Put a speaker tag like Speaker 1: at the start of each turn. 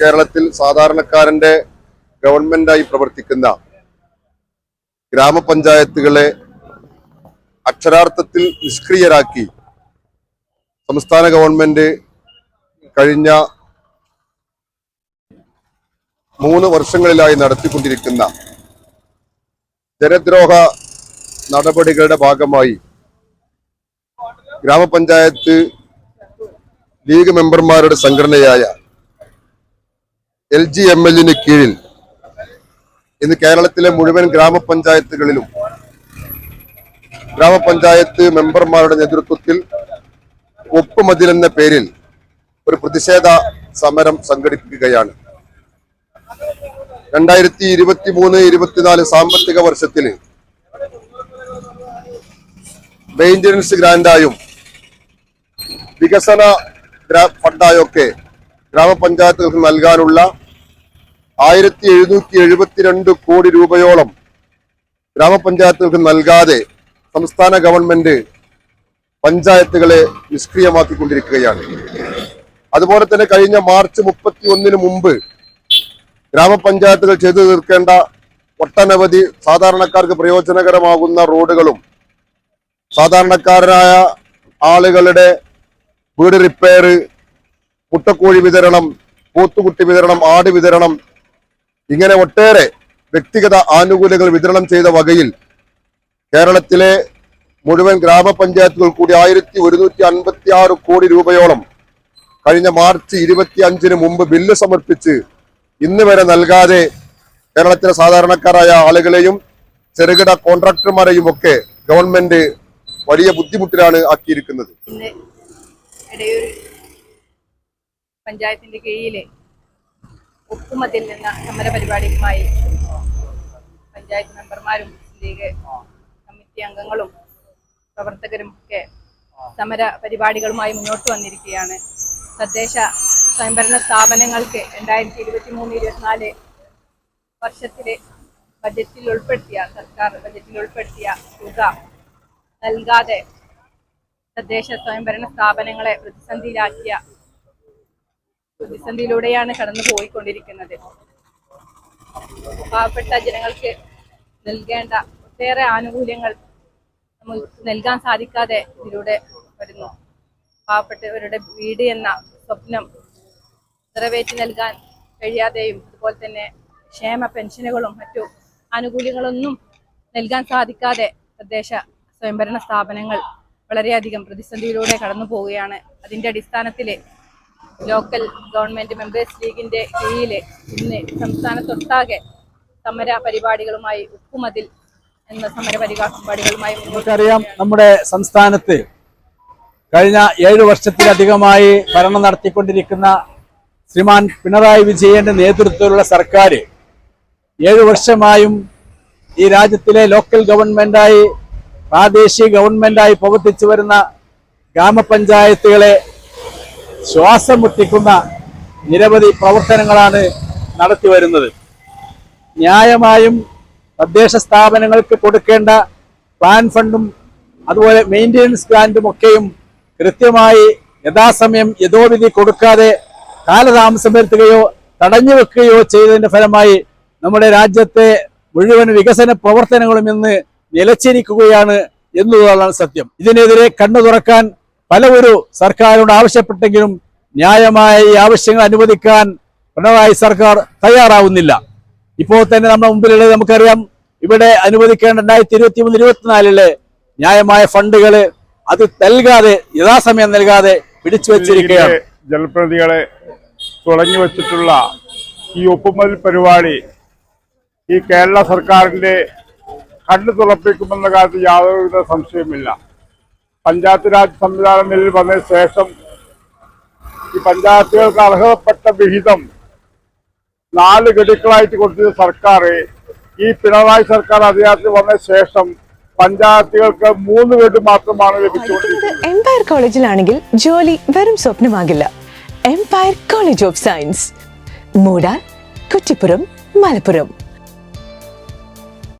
Speaker 1: കേരളത്തിൽ സാധാരണക്കാരന്റെ ഗവൺമെന്റായി പ്രവർത്തിക്കുന്ന ഗ്രാമപഞ്ചായത്തുകളെ അക്ഷരാർത്ഥത്തിൽ നിഷ്ക്രിയരാക്കി സംസ്ഥാന ഗവൺമെന്റ് കഴിഞ്ഞ മൂന്ന് വർഷങ്ങളിലായി നടത്തിക്കൊണ്ടിരിക്കുന്ന ജനദ്രോഹ നടപടികളുടെ ഭാഗമായി ഗ്രാമപഞ്ചായത്ത് ലീഗ് മെമ്പർമാരുടെ സംഘടനയായ എൽ ജി എം എല്ലിന് കീഴിൽ ഇന്ന് കേരളത്തിലെ മുഴുവൻ ഗ്രാമപഞ്ചായത്തുകളിലും ഗ്രാമപഞ്ചായത്ത് മെമ്പർമാരുടെ നേതൃത്വത്തിൽ ഒപ്പുമതിൽ എന്ന പേരിൽ ഒരു പ്രതിഷേധ സമരം സംഘടിപ്പിക്കുകയാണ്. രണ്ടായിരത്തി ഇരുപത്തി മൂന്ന് ഇരുപത്തിനാല് സാമ്പത്തിക വർഷത്തിൽ മെയിന്റനൻസ് ഗ്രാൻഡായും വികസന ഫണ്ടായൊക്കെ ഗ്രാമപഞ്ചായത്തുകൾക്ക് നൽകാനുള്ള ആയിരത്തി എഴുന്നൂറ്റി എഴുപത്തിരണ്ട് കോടി രൂപയോളം ഗ്രാമപഞ്ചായത്തുകൾക്ക് നൽകാതെ സംസ്ഥാന ഗവൺമെന്റ് പഞ്ചായത്തുകളെ നിഷ്ക്രിയമാക്കിക്കൊണ്ടിരിക്കുകയാണ്. അതുപോലെ തന്നെ കഴിഞ്ഞ മാർച്ച് മുപ്പത്തി ഒന്നിന് മുമ്പ് ഗ്രാമപഞ്ചായത്തുകൾ ചെയ്തു തീർക്കേണ്ട ഒട്ടനവധി സാധാരണക്കാർക്ക് പ്രയോജനകരമാകുന്ന റോഡുകളും സാധാരണക്കാരായ ആളുകളുടെ വീട് റിപ്പയർ മുട്ടക്കോഴി വിതരണം പോത്തുകുട്ടി വിതരണം ആട് വിതരണം ഇങ്ങനെ ഒട്ടേറെ വ്യക്തിഗത ആനുകൂല്യങ്ങൾ വിതരണം ചെയ്ത വകയിൽ കേരളത്തിലെ മുഴുവൻ ഗ്രാമപഞ്ചായത്തുകൾ കൂടി ആയിരത്തി ഒരുന്നൂറ്റി അൻപത്തി ആറ് കോടി രൂപയോളം കഴിഞ്ഞ മാർച്ച് ഇരുപത്തി അഞ്ചിന് മുമ്പ് ബില്ല് സമർപ്പിച്ച് ഇന്ന് വരെ നൽകാതെ കേരളത്തിലെ സാധാരണക്കാരായ ആളുകളെയും ചെറുകിട കോൺട്രാക്ടർമാരെയും ഒക്കെ ഗവൺമെന്റ് വലിയ ബുദ്ധിമുട്ടിലാണ് ആക്കിയിരിക്കുന്നത്.
Speaker 2: പഞ്ചായത്തിന്റെ കീഴിൽ ഒപ്പുമതിൽ നിന്ന് സമര പരിപാടിയുമായി പഞ്ചായത്ത് മെമ്പർമാരും ലീഗ് കമ്മിറ്റി അംഗങ്ങളും പ്രവർത്തകരും ഒക്കെ സമര പരിപാടികളുമായി മുന്നോട്ട് വന്നിരിക്കുകയാണ്. തദ്ദേശ സ്വയംഭരണ സ്ഥാപനങ്ങൾക്ക് രണ്ടായിരത്തി ഇരുപത്തി മൂന്ന് ഇരുപത്തിനാല് വർഷത്തിലെ ബജറ്റിൽ ഉൾപ്പെടുത്തിയ സർക്കാർ ബജറ്റിൽ ഉൾപ്പെടുത്തിയ തുക നൽകാതെ തദ്ദേശ സ്വയംഭരണ സ്ഥാപനങ്ങളെ പ്രതിസന്ധിയിലാക്കിയ പ്രതിസന്ധിയിലൂടെയാണ് കടന്നു പോയിക്കൊണ്ടിരിക്കുന്നത്. പാവപ്പെട്ട ജനങ്ങൾക്ക് നൽകേണ്ട ഒട്ടേറെ ആനുകൂല്യങ്ങൾ നമുക്ക് നൽകാൻ സാധിക്കാതെ ഇതിലൂടെ വരുന്നു. പാവപ്പെട്ടവരുടെ വീട് എന്ന സ്വപ്നം നിറവേറ്റി നൽകാൻ കഴിയാതെയും അതുപോലെ തന്നെ ക്ഷേമ പെൻഷനുകളും മറ്റു ആനുകൂല്യങ്ങളൊന്നും നൽകാൻ സാധിക്കാതെ തദ്ദേശ സ്വയംഭരണ സ്ഥാപനങ്ങൾ വളരെയധികം പ്രതിസന്ധിയിലൂടെ കടന്നു പോവുകയാണ്. അതിന്റെ അടിസ്ഥാനത്തിൽ ലോക്കൽ ഗവൺമെന്റ് മെമ്പേഴ്സ് ലീഗിന്റെ കീഴിൽ ഇന്ന് സംസ്ഥാനത്തൊട്ടാകെ സമര പരിപാടികളുമായി ഉപ്പുമതിൽ എന്ന സമര പരിപാടികളുമായി
Speaker 3: നമുക്കറിയാം നമ്മുടെ സംസ്ഥാനത്ത് കഴിഞ്ഞ ഏഴു വർഷത്തിലധികമായി ഭരണം നടത്തിക്കൊണ്ടിരിക്കുന്ന ശ്രീമാൻ പിണറായി വിജയന്റെ നേതൃത്വത്തിലുള്ള സർക്കാർ ഏഴു വർഷമായും ഈ രാജ്യത്തിലെ ലോക്കൽ ഗവൺമെന്റായി പ്രാദേശിക ഗവൺമെന്റായി പ്രവർത്തിച്ചു വരുന്ന ഗ്രാമപഞ്ചായത്തുകളെ ശ്വാസം മുട്ടിക്കുന്ന നിരവധി പ്രവർത്തനങ്ങളാണ് നടത്തി വരുന്നത്. ന്യായമായും തദ്ദേശ സ്ഥാപനങ്ങൾക്ക് കൊടുക്കേണ്ട പ്ലാൻ ഫണ്ടും അതുപോലെ മെയിന്റെനൻസ് ഗ്രാൻഡും ഒക്കെയും കൃത്യമായി യഥാസമയം യഥോവിധി കൊടുക്കാതെ കാലതാമസം വരുത്തുകയോ തടഞ്ഞു വെക്കുകയോ ചെയ്തതിന്റെ ഫലമായി നമ്മുടെ രാജ്യത്തെ മുഴുവൻ വികസന പ്രവർത്തനങ്ങളും ഇന്ന് നിലച്ചിരിക്കുകയാണ് എന്നുള്ളതാണ് സത്യം. ഇതിനെതിരെ കണ്ണു തുറക്കാൻ പലവരു സർക്കാരിനോട് ആവശ്യപ്പെട്ടെങ്കിലും ന്യായമായ ഈ ആവശ്യങ്ങൾ അനുവദിക്കാൻ പിണറായി സർക്കാർ തയ്യാറാവുന്നില്ല. ഇപ്പോൾ തന്നെ നമ്മുടെ മുമ്പിലുള്ളത് നമുക്കറിയാം ഇവിടെ അനുവദിക്കേണ്ട രണ്ടായിരത്തി ഇരുപത്തി മൂന്ന് ഇരുപത്തിനാലിലെ ന്യായമായ ഫണ്ടുകൾ അത് നൽകാതെ യഥാസമയം നൽകാതെ പിടിച്ചു വെച്ചിരിക്കുകയാണ്.
Speaker 4: ജനപ്രതിനിധികളെ തുടങ്ങി വച്ചിട്ടുള്ള ഈ ഒപ്പുമൽ പരിപാടി ഈ കേരള സർക്കാരിന്റെ കണ്ണു തുറപ്പിക്കുമെന്ന കാര്യത്തിൽ യാതൊരുവിധ സംശയമില്ല പഞ്ചായത്ത് രാജ് സംവിധാനം നിലയിൽ വന്ന ശേഷം ഈ പഞ്ചായത്തുകൾക്ക് അർഹതപ്പെട്ട വിഹിതം നാല് ഗഡുക്കളായിട്ട് കൊടുത്തത് സർക്കാർ ഈ പിണറായി സർക്കാർ അധികാരത്തിൽ വന്ന ശേഷം പഞ്ചായത്തുകൾക്ക് മൂന്ന് ഗഡു മാത്രമാണ്
Speaker 5: പഠിക്കുന്നത് എംപയർ കോളേജിലാണെങ്കിൽ ജോലി വെറും സ്വപ്നമാകില്ല. Empire college of science Moodal Kuttippuram Malappuram.